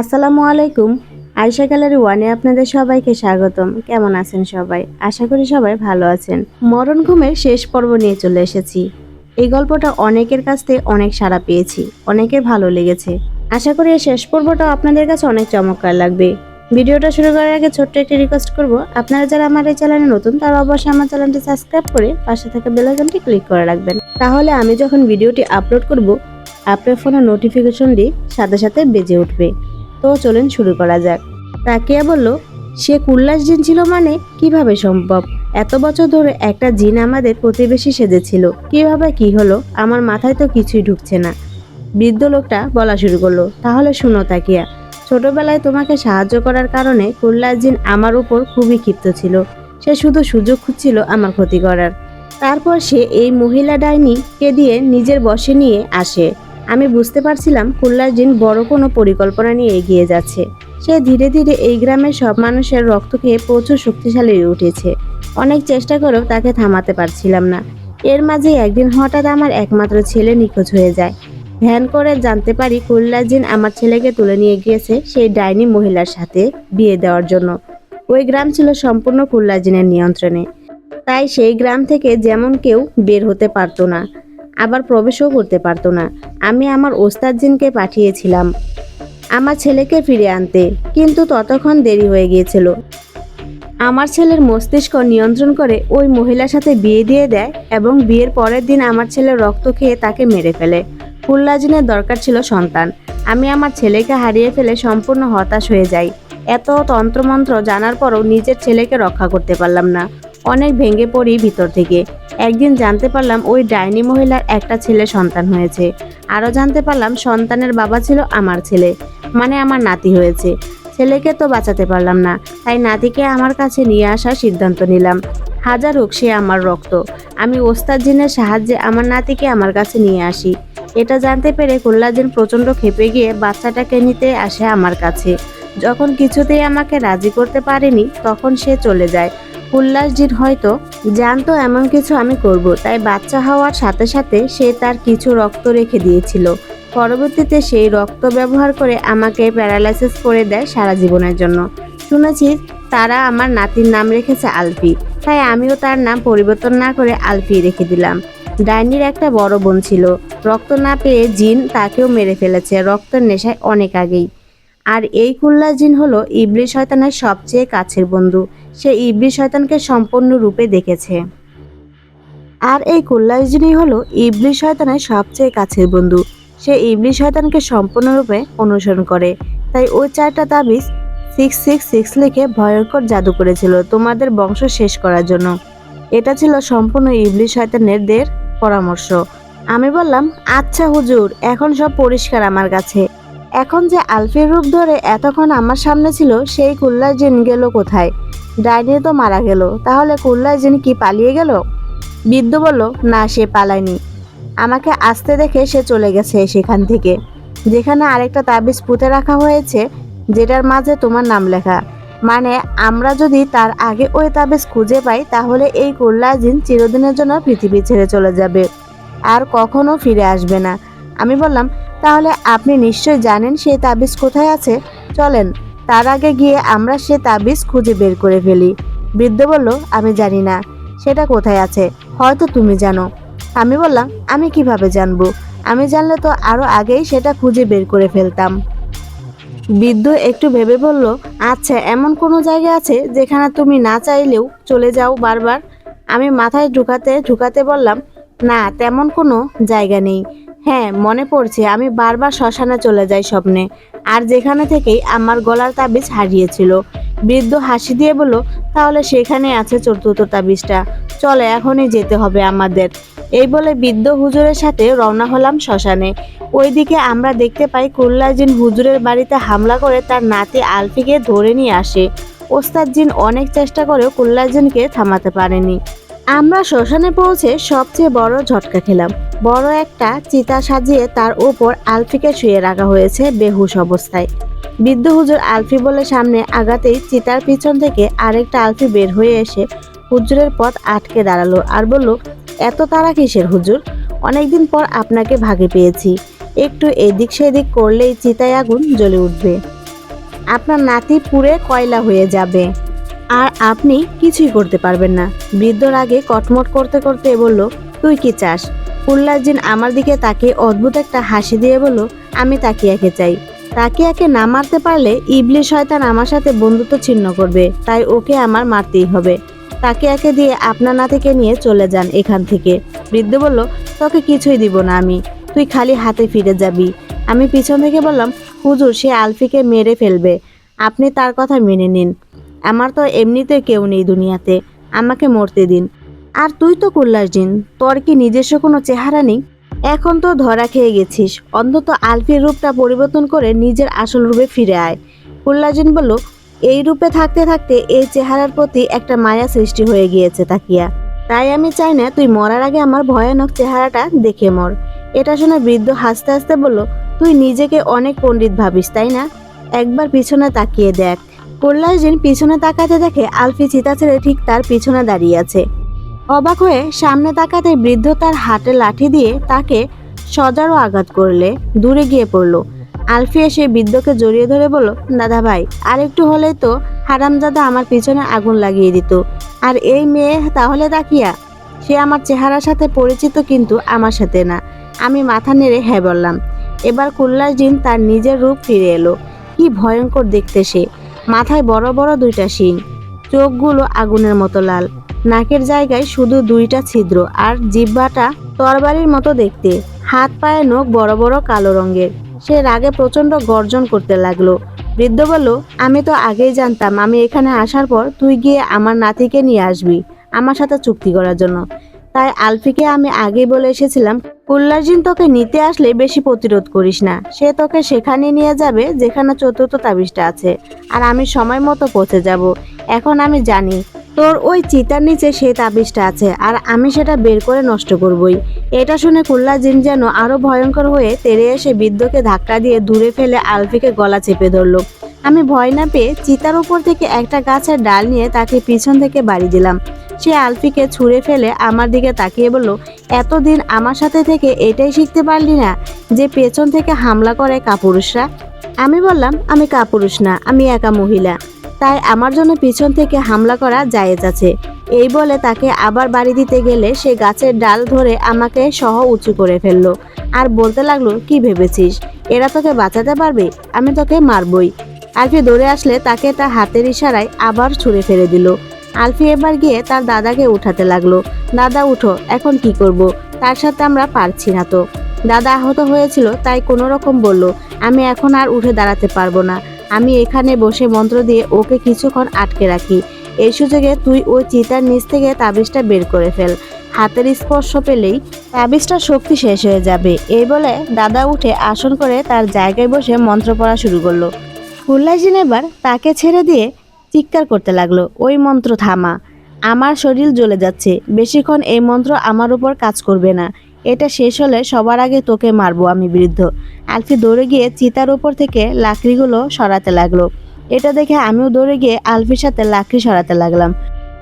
আসসালামু আলাইকুম। আয়শা গ্যালারি ওয়ানে আপনাদের সবাইকে স্বাগতম। কেমন আছেন সবাই? আশা করি সবাই ভালো আছেন। মরণ ঘুমের শেষ পর্ব নিয়ে চলে এসেছি। এই গল্পটা অনেকের কাছ থেকে অনেক সাড়া পেয়েছি, অনেকের ভালো লেগেছে। আশা করি এই শেষ পর্বটা আপনাদের কাছে অনেক চমৎকার লাগবে। ভিডিওটা শুরু করার আগে ছোট্ট একটি রিকোয়েস্ট করব, আপনারা যারা আমার এই চ্যানেলে নতুন, তারা অবশ্যই আমার চ্যানেলটি সাবস্ক্রাইব করে পাশে থাকা বেল আইকনটি ক্লিক করে রাখবেন। তাহলে আমি যখন ভিডিওটি আপলোড করব, আপনার ফোনে নোটিফিকেশনটি সাথে সাথে বেজে উঠবে। তো চলেন শুরু করা যাক। তাকিয়া বলল, সে কুল্লাস জিন ছিল মানে? কীভাবে সম্ভব? এত বছর ধরে একটা জিন আমাদের প্রতিবেশী সেজেছিল। কীভাবে কি হলো? আমার মাথায় তো কিছুই ঢুকছে না। বৃদ্ধ লোকটা বলা শুরু করল, তাহলে শুনো তাকিয়া, ছোটবেলায় তোমাকে সাহায্য করার কারণে কুল্লাস জিন আমার উপর খুবই ক্ষিপ্ত ছিল। সে শুধু সুযোগ খুঁজছিল আমার ক্ষতি করার। তারপর সে এই মহিলা ডাইনিকে দিয়ে নিজের বসে নিয়ে আসে। আমি বুঝতে পারছিলাম কুল্লার জিন বড় কোনো পরিকল্পনা নিয়ে এগিয়ে যাচ্ছে। সে ধীরে ধীরে এই গ্রামের সব মানুষের রক্ত খেয়ে প্রচুর শক্তিশালী হয়ে উঠেছে। অনেক চেষ্টা করেও তাকে থামাতে পারছিলাম না। এর মাঝে একদিন হঠাৎ আমার একমাত্র ছেলে নিখোঁজ হয়ে যায়। ধ্যান করে জানতে পারি কুল্লার জিন আমার ছেলেকে তুলে নিয়ে গিয়েছে সেই ডাইনি মহিলার সাথে বিয়ে দেওয়ার জন্য। ওই গ্রাম ছিল সম্পূর্ণ কুল্লার জিনের নিয়ন্ত্রণে। তাই সেই গ্রাম থেকে যেমন কেউ বের হতে পারতো না। আবার প্রবেশও করতে পারতো না। আমি আমার ওস্তাদ জিনকে পাঠিয়েছিলাম আমার ছেলেকে ফিরে আনতে, কিন্তু ততক্ষণ দেরি হয়ে গিয়েছিল। আমার ছেলের মস্তিষ্ক নিয়ন্ত্রণ করে ওই মহিলার সাথে বিয়ে দিয়ে দেয় এবং বিয়ের পরের দিন আমার ছেলে রক্ত খেয়ে তাকে মেরে ফেলে। ফুল্লাজিনের দরকার ছিল সন্তান। আমি আমার ছেলেকে হারিয়ে ফেলে সম্পূর্ণ হতাশ হয়ে যাই। এত তন্ত্রমন্ত্র জানার পরও নিজের ছেলেকে রক্ষা করতে পারলাম না। অনেক ভেঙে পড়ি ভিতর থেকে। একদিন জানতে পারলাম ওই ডাইনি মহিলার একটা ছেলে সন্তান হয়েছে। আরও জানতে পারলাম সন্তানের বাবা ছিল আমার ছেলে মানে আমার নাতি হয়েছে। ছেলেকে তো বাঁচাতে পারলাম না, তাই নাতিকে আমার কাছে নিয়ে আসার সিদ্ধান্ত নিলাম। হাজার হোক সে আমার রক্ত, আমি ওস্তাদ জিনের সাহায্যে আমার নাতিকে আমার কাছে নিয়ে আসি। এটা জানতে পেরে কুল্লাজিন প্রচণ্ড খেপে গিয়ে বাচ্চাটাকে নিতে আসে আমার কাছে। যখন কিছুতেই আমাকে রাজি করতে পারেনি, তখন সে চলে যায়। উল্লাসজির হয়তো জানতো এমন কিছু আমি করব, তাই বাচ্চা হওয়ার সাথে সাথে সে তার কিছু রক্ত রেখে দিয়েছিল। পরবর্তীতে সেই রক্ত ব্যবহার করে আমাকে প্যারালাইসিস করে দেয় সারা জীবনের জন্য। শুনেছি তারা আমার নাতির নাম রেখেছে আলফি, তাই আমিও তার নাম পরিবর্তন না করে আলফি রেখে দিলাম। ডাইনির একটা বড় বোন ছিল। রক্ত না পেয়ে জিন তাকেও মেরে ফেলেছে। রক্তের নেশায় অনেক আগেই। আর এই কুল্লা জিন হলো ইবলিশ শয়তানের সবচেয়ে কাছের বন্ধু। সে ইবলিশ শয়তানকে সম্পূর্ণ রূপে দেখেছে। আর এই কুল্লাই জিনই হলো ইবলিশ শয়তানের সবচেয়ে কাছের বন্ধু। সে ইবলিশ শয়তানকে সম্পূর্ণরূপে অনুসরণ করে। তাই ওই চারটা তাবিজ সিক্স সিক্স সিক্স লিখে ভয়ঙ্কর জাদু করেছিল তোমাদের বংশ শেষ করার জন্য। এটা ছিল সম্পূর্ণ ইবলিশ শয়তানের দের পরামর্শ। আমি বললাম আচ্ছা হুজুর, এখন সব পরিষ্কার আমার কাছে। এখন যে আলফির রূপ ধরে এতক্ষণ আমার সামনে ছিল, সেই কুল্লার জিন গেল কোথায়? ডাইনি তো মারা গেল, তাহলে কুল্লার জিন কি পালিয়ে গেল? বৃদ্ধ বলল, না, সে পালায়নি। আমাকে আসতে দেখে সে চলে গেছে সেখান থেকে। যেখানে আরেকটা তাবিজ পুঁতে রাখা হয়েছে, যেটার মাঝে তোমার নাম লেখা। মানে আমরা যদি তার আগে ওই তাবিজ খুঁজে পাই, তাহলে এই কুল্লা জিন চিরদিনের জন্য পৃথিবী ছেড়ে চলে যাবে। আর কখনো ফিরে আসবে না। আমি বললাম তাহলে আপনি নিশ্চয় জানেন সেই তাবিজ কোথায় আছে? চলেন, তার আগে গিয়ে আমরা সে তাবিজ খুঁজে বের করে ফেলি। বৃদ্ধ বলল, আমি জানি না, সেটা কোথায় আছে? হয়তো তুমি জানো। আমি বললাম, আমি কীভাবে জানব? আমি জানলে তো আরও আগেই সেটা খুঁজে বের করে ফেলতাম। বৃদ্ধ একটু ভেবে বলল আচ্ছা এমন কোনো জায়গা আছে যেখানে তুমি না চাইলেও চলে যাও বারবার? আমি মাথায় ঢুকাতে ঢুকাতে বললাম, না, তেমন কোনো জায়গা নেই। হ্যাঁ মনে পড়ছে, আমি বারবার শ্মশানে চলে যাই স্বপ্নে। আর যেখানে থেকেই আমার গলার তাবিজ হারিয়েছিল। বৃদ্ধ হাসি দিয়ে বলল, তাহলে সেখানে আছে চতুর্থ তাবিজটা। চলে, এখনই যেতে হবে আমাদের। এই বলে বৃদ্ধ হুজুরের সাথে রওনা হলাম শ্মশানে। ওইদিকে আমরা দেখতে পাই কুল্লাজিন হুজুরের বাড়িতে হামলা করে তার নাতি আলফিকে ধরে নিয়ে আসে। ওস্তাদ জিন অনেক চেষ্টা করেও কুল্লাজিনকে থামাতে পারেনি। আমরা শ্মশানে পৌঁছে সবচেয়ে বড় ঝটকা খেলাম। বড় একটা চিতা সাজিয়ে তার উপর আলফিকে শুয়ে রাখা হয়েছে বেহুশ অবস্থায়। বৃদ্ধ হুজুর আলফি বলে সামনে আগাতেই চিতার পিছন থেকে আরেকটা আলফি বের হয়ে এসে হুজুরের পথ আটকে দাঁড়াল আর বলল, এত তারা কিসের হুজুর? অনেকদিন পর আপনাকে ভাগে পেয়েছি। একটু এদিক সেদিক করলেই চিতায় আগুন জ্বলে উঠবে। আপনার নাতি পুড়ে কয়লা হয়ে যাবে। আর আপনি কিছুই করতে পারবেন না। বৃদ্ধর আগে কটমট করতে করতে বলল, তুই কি চাস? উল্লাসজিন আমার দিকে তাকে অদ্ভুত একটা হাসি দিয়ে বলল, আমি তাকিয়াকে চাই। তাকিয়াকে না মারতে পারলে ইবলি শয়তান আমার সাথে বন্ধুত্ব ছিন্ন করবে, তাই ওকে আমার মারতেই হবে। তাকিয়াকে দিয়ে আপনার নাতিকে নিয়ে চলে যান এখান থেকে। বৃদ্ধ বলল, তোকে কিছুই দিব না আমি, তুই খালি হাতে ফিরে যাবি। আমি পিছন থেকে বললাম, হুজুর, সে আলফিকে মেরে ফেলবে। আপনি তার কথা মেনে নিন। আমার তো এমনিতে কেউ নেই দুনিয়াতে। আমাকে মরতে দিন। আর তুই তো কুল্লাসজিন তোর কি নিজস্ব কোনো চেহারা নেই? এখন তো ধরা খেয়ে গেছিস। অন্তত আলফির রূপটা পরিবর্তন করে নিজের আসল রূপে ফিরে আয়। কুল্লাসজিন বলল, এই রূপে থাকতে থাকতে এই চেহারার প্রতি একটা মায়া সৃষ্টি হয়ে গিয়েছে, তাকিয়া। তাই আমি চাই না তুই মরার আগে আমার ভয়ানক চেহারাটা দেখে মর। এটা শুনে বৃদ্ধ হাসতে হাসতে বলল, তুই নিজেকে অনেক পণ্ডিত ভাবিস, তাই না? একবার পিছনে তাকিয়ে দেখ। কল্যাণজিন পিছনে তাকাতে দেখে আলফি চিতা ছেড়ে ঠিক তার পিছনে দাঁড়িয়ে আছে। অবাক হয়ে সামনে তাকাতে বৃদ্ধ তার হাতে লাঠি দিয়ে তাকে সজারও আঘাত করলে, দূরে গিয়ে পড়ল। আলফি এসে বৃদ্ধকে জড়িয়ে ধরে বলল, দাদা ভাই আর একটু হলেই তো হারামজাদা আমার পিছনে আগুন লাগিয়ে দিত। আর এই মেয়ে তাহলে তাকিয়া? সে আমার চেহারার সাথে পরিচিত কিন্তু আমার সাথে না। আমি মাথা নেড়ে হ্যাঁ বললাম। এবার কুল্লাস জিন তার নিজের রূপ ফিরে এলো। কি ভয়ঙ্কর দেখতে সে। মাথায় বড় বড় দুইটা শিং। চোখগুলো আগুনের মতো লাল। নাকের জায়গায় শুধু দুইটা ছিদ্র আর জিহ্বাটা তরবারির মতো দেখতে। হাত পায়ে নখ বড় বড় কালো রঙের। সে রাগে প্রচণ্ড গর্জন করতে লাগল। বৃদ্ধ বলল, আমি তো আগেই জানতাম, আমি এখানে আসার পর তুই গিয়ে আমার নাতিকে নিয়ে আসবি, আমার সাথে চুক্তি করার জন্য। তাই আলফিকে আমি আগেই বলে এসেছিলাম কুল্লাজিন তোকে নিতে আসলে বেশি প্রতিরোধ করিস না। সে তোকে সেখানে নিয়ে যাবে, যেখানে চতুর্থ তাবিজটা আছে। আর আমি সময় মতো পৌঁছে যাব। এখন আমি জানি তোর ওই চিতার নিচে সেই তাবিজটা আছে, আর আমি সেটা বের করে নষ্ট করবই। এটা শুনে কুল্লা জিন যেন আরও ভয়ঙ্কর হয়ে তেড়ে এসে বৃদ্ধকে ধাক্কা দিয়ে দূরে ফেলে আলফিকে গলা চেপে ধরলো। আমি ভয় না পেয়ে চিতার উপর থেকে একটা গাছের ডাল নিয়ে তাকে পিছন থেকে বাড়ি দিলাম। সে আলফিকে ছুঁড়ে ফেলে আমার দিকে তাকিয়ে বলল, এতদিন আমার সাথে থেকে এটাই শিখতে পারলি না যে পেছন থেকে হামলা করে কাপুরুষরা? আমি বললাম, আমি কাপুরুষ না, আমি একা মহিলা। তাই আমার জন্য পিছন থেকে হামলা করা জায়েজ আছে। এই বলে তাকে আবার বাড়ি দিতে গেলে সে গাছের ডাল ধরে আমাকে সহ উঁচু করে ফেলল। আর বলতে লাগল, কি ভেবেছিস? এরা তোকে বাঁচাতে পারবে? আমি তোকে মারবই। আলফি দৌড়ে আসলে তাকে তার হাতের ইশারায় আবার ছুঁড়ে ফেলে দিল। আলফি এবার গিয়ে তার দাদাকে উঠাতে লাগল। দাদা, উঠো, এখন কি করব? তার সাথে আমরা পারছি না তো। দাদা আহত হয়েছিল, তাই কোনো রকম বলল, আমি এখন আর উঠে দাঁড়াতে পারব না। আমি এখানে বসে মন্ত্র দিয়ে ওকে কিছুক্ষণ আটকে রাখি। এই সুযোগে তুই ওই চিতার নিচ থেকে তাবিজটা বের করে ফেল। হাতের স্পর্শ পেলেই তাবিজটার শক্তি শেষ হয়ে যাবে। এই বলে দাদা উঠে আসন করে তার জায়গায় বসে মন্ত্র পড়া শুরু করল। কুল্লাজিন এবার তাকে ছেড়ে দিয়ে চিৎকার করতে লাগল, ওই মন্ত্র থামা। আমার শরীর জ্বলে যাচ্ছে। বেশিক্ষণ এই মন্ত্র আমার উপর কাজ করবে না। এটা শেষ হলে সবার আগে তোকে মারবো আমি বৃদ্ধ। আলফি দৌড়ে গিয়ে চিতার উপর থেকে লাকড়িগুলো সরাতে লাগল। এটা দেখে আমিও দৌড়ে গিয়ে আলফির সাথে লাকড়ি সরাতে লাগলাম।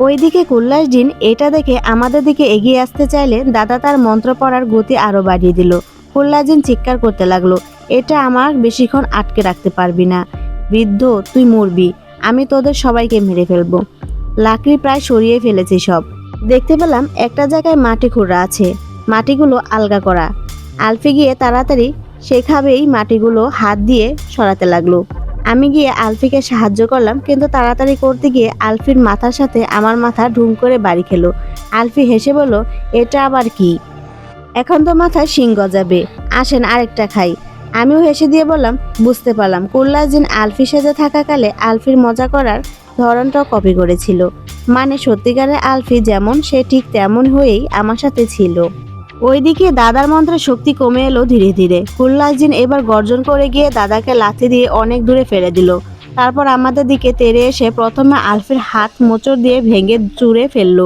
ওইদিকে কুল্লাস জিন এটা দেখে আমাদের দিকে এগিয়ে আসতে চাইলে দাদা তার মন্ত্র পড়ার গতি আরও বাড়িয়ে দিল। কুল্লাজিন চিৎকার করতে লাগল, এটা আমার বেশিক্ষণ আটকে রাখতে পারবি না। বৃদ্ধ, তুই মরবি। আমি তোদের সবাইকে মেরে ফেলব। লাকড়ি প্রায় সরিয়ে ফেলেছি সব। দেখতে পেলাম একটা জায়গায় মাটি খুঁড়া আছে। মাটিগুলো আলগা করা। আলফি গিয়ে তাড়াতাড়ি সেভাবেই মাটিগুলো হাত দিয়ে সরাতে লাগল। আমি গিয়ে আলফিকে সাহায্য করলাম, কিন্তু তাড়াতাড়ি করতে গিয়ে আলফির মাথার সাথে আমার মাথা ঢুম করে বাড়ি খেলো। আলফি হেসে বলল, এটা আবার কি? এখন তো মাথায় শিং গজাবে। আসেন আরেকটা খাই। আমিও হেসে দিয়ে বললাম, বুঝতে পারলাম। কুল্লা কুল্লাজিন আলফি সেজে থাকাকালে আলফির মজা করার ধরনটাও কপি করেছিল। মানে সত্যিকারের আলফি যেমন, সে ঠিক তেমন হয়েই আমার সাথে ছিল। ওইদিকে দাদার মন্ত্রের শক্তি কমে এলো ধীরে ধীরে। কুল্লাজিন এবার গর্জন করে গিয়ে দাদাকে লাথি দিয়ে অনেক দূরে ফেলে দিল। তারপর আমাদের দিকে তেড়ে এসে প্রথমে আলফির হাত মোচড় দিয়ে ভেঙে চুড়ে ফেলল।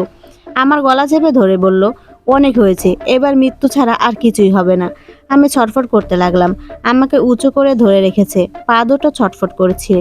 আমার গলা চেপে ধরে বলল, অনেক হয়েছে, এবার মৃত্যু ছাড়া আর কিছুই হবে না। আমি ছটফট করতে লাগলাম। আমাকে উঁচু করে ধরে রেখেছে। পা দুটো ছটফট করেছে।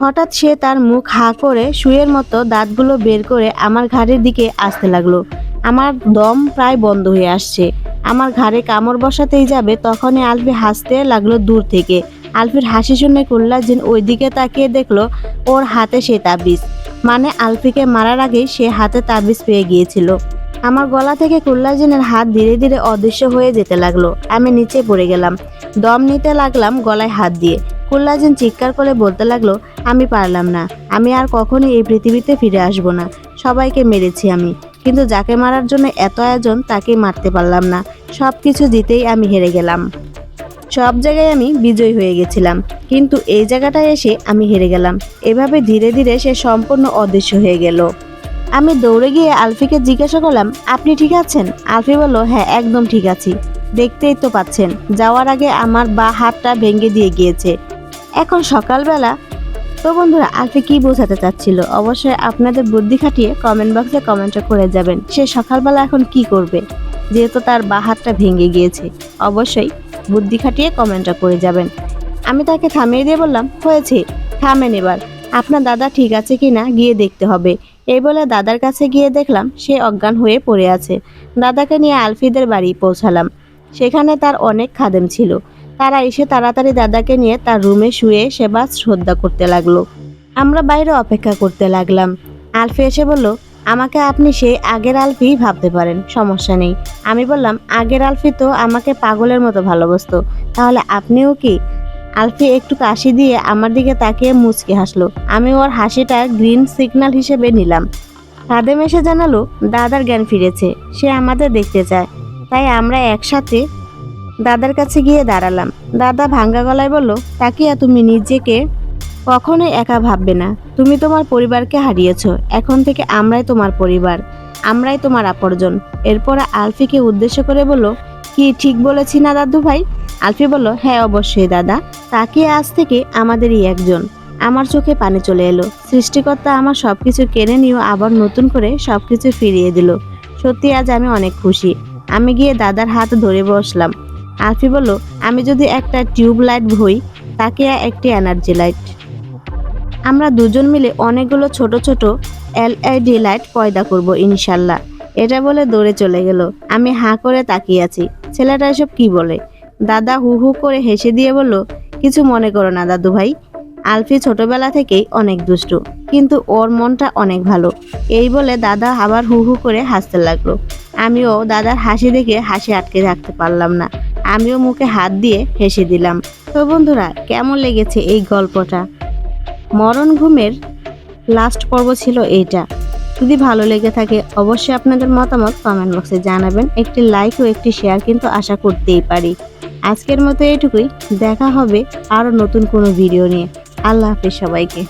হঠাৎ সে তার মুখ হা করে শুয়ের মতো দাঁতগুলো বের করে আমার ঘাড়ের দিকে আসতে লাগল। আমার দম প্রায় বন্ধ হয়ে আসছে। আমার ঘাড়ে কামড় বসাতেই যাবে, তখনই আলফি হাসতে লাগল দূর থেকে। আলফির হাসি শুনে কুল্লাজিন ওই দিকে তাকিয়ে দেখল, ওর হাতে সে তাবিজ। মানে আলফিকে মারার আগেই সে হাতে তাবিজ পেয়ে গিয়েছিল। আমার গলা থেকে কুল্লাজিনের হাত ধীরে ধীরে অদৃশ্য হয়ে যেতে লাগল। আমি নিচে পড়ে গেলাম। দম নিতে লাগলাম গলায় হাত দিয়ে। কুল্লাজিন চিৎকার করে বলতে লাগল, আমি পারলাম না। আমি আর কখনই এই পৃথিবীতে ফিরে আসব না। সবাইকে মেরেছি আমি। কিন্তু যাকে মারার জন্য এত আয়োজন তাকে মারতে পারলাম না। সব কিছু জিতেই আমি হেরে গেলাম। সব জায়গায় আমি বিজয়ী হয়ে গেছিলাম। কিন্তু এই জায়গাটায় এসে আমি হেরে গেলাম। এভাবে ধীরে ধীরে সে সম্পূর্ণ অদৃশ্য হয়ে গেল। আমি দৌড়ে গিয়ে আলফিকে জিজ্ঞাসা করলাম, আপনি ঠিক আছেন? আলফি বলল হ্যাঁ একদম ঠিক আছি। দেখতেই তো পাচ্ছেন। যাওয়ার আগে আমার বা হাতটা ভেঙে দিয়ে গিয়েছে। এখন সকালবেলা তো বন্ধুরা আলফি কি বোঝাতে চাচ্ছিল? অবশ্যই আপনাদের বুদ্ধি খাটিয়ে কমেন্ট বক্সে কমেন্টটা করে যাবেন। সে সকালবেলা এখন কি করবে? যেহেতু তার বা হাতটা ভেঙে গিয়েছে, অবশ্যই বুদ্ধি খাটিয়ে কমেন্টটা করে যাবেন। আমি তাকে থামিয়ে দিয়ে বললাম, হয়েছে, থামেন এবার। আপনার দাদা ঠিক আছে কি না গিয়ে দেখতে হবে। এই বলে দাদার কাছে গিয়ে দেখলাম, সে অজ্ঞান হয়ে পড়ে আছে। দাদাকে নিয়ে আলফিদের বাড়ি পৌঁছালাম। সেখানে তার অনেক খাদেম ছিল। তারা এসে তাড়াতাড়ি দাদাকে নিয়ে তার রুমে শুয়ে সেবা শ্রদ্ধা করতে লাগল। আমরা বাইরে অপেক্ষা করতে লাগলাম। আলফি এসে বলল, আমাকে আপনি সেই আগের আলফি ভাবতে পারেন, সমস্যা নেই। আমি বললাম, আগের আলফি তো আমাকে পাগলের মতো ভালোবাসতো, তাহলে আপনিও কি? আলফি একটু কাশি দিয়ে আমার দিকে তাকিয়ে মুচকে হাসলো। আমি ওর হাসিটা গ্রিন সিগন্যাল হিসেবে নিলাম। খাদেম এসে জানালো, দাদার জ্ঞান ফিরেছে, সে আমাদের দেখতে চায়। তাই আমরা একসাথে দাদার কাছে গিয়ে দাঁড়ালাম। দাদা ভাঙ্গা গলায় বলল, তাকিয়া, তুমি নিজেকে কখনোই একা ভাববে না। তুমি তোমার পরিবারকে হারিয়েছ। এখন থেকে আমরাই তোমার পরিবার, আমরাই তোমার আপরজন এরপর আলফিকে উদ্দেশ্য করে বলল, কি ঠিক বলেছি না দাদু ভাই? আলফি বলল হ্যাঁ অবশ্যই দাদা। তাকিয়ে আজ থেকে আমাদেরই একজন। আমার চোখে পানি চলে এলো। সৃষ্টিকর্তা আমার সব কিছু কেড়ে নিয়েও আবার নতুন করে সব কিছু ফিরিয়ে দিল। সত্যি আজ আমি অনেক খুশি। আমি গিয়ে দাদার হাত ধরে বসলাম। আলফি বলল, আমি যদি একটা টিউব লাইট হই তাকে একটি এনার্জি লাইট। আমরা দুজন মিলে অনেকগুলো ছোট ছোট এলইডি লাইট পয়দা করব, ইনশাল্লাহ। এটা বলে দৌড়ে চলে গেল। আমি হাঁ করে তাকিয়ে আছি। ছেলেটা এসব কি বলে? দাদা হু হু করে হেসে দিয়ে বলল, কিছু মনে করো না দাদু ভাই। আলফি ছোটবেলা থেকেই অনেক দুষ্টু, কিন্তু ওর মনটা অনেক ভালো। এই বলে দাদা আবার হু হু করে হাসতে লাগল। আমিও দাদার হাসি দেখে হাসি আটকে রাখতে পারলাম না। আমিও মুখে হাত দিয়ে হেসে দিলাম। তো বন্ধুরা, কেমন লেগেছে এই গল্পটা? মরণ ঘুমের লাস্ট পর্ব ছিল এইটা। যদি ভালো লেগে থাকে, অবশ্যই আপনাদের মতামত কমেন্ট বক্সে জানাবেন। একটি লাইক ও একটি শেয়ার কিন্তু আশা করতেই পারি। আজকের মতো এইটুকুই। দেখা হবে আরও নতুন কোনো ভিডিও নিয়ে। আল্লাহ হাফিজ সবাইকে।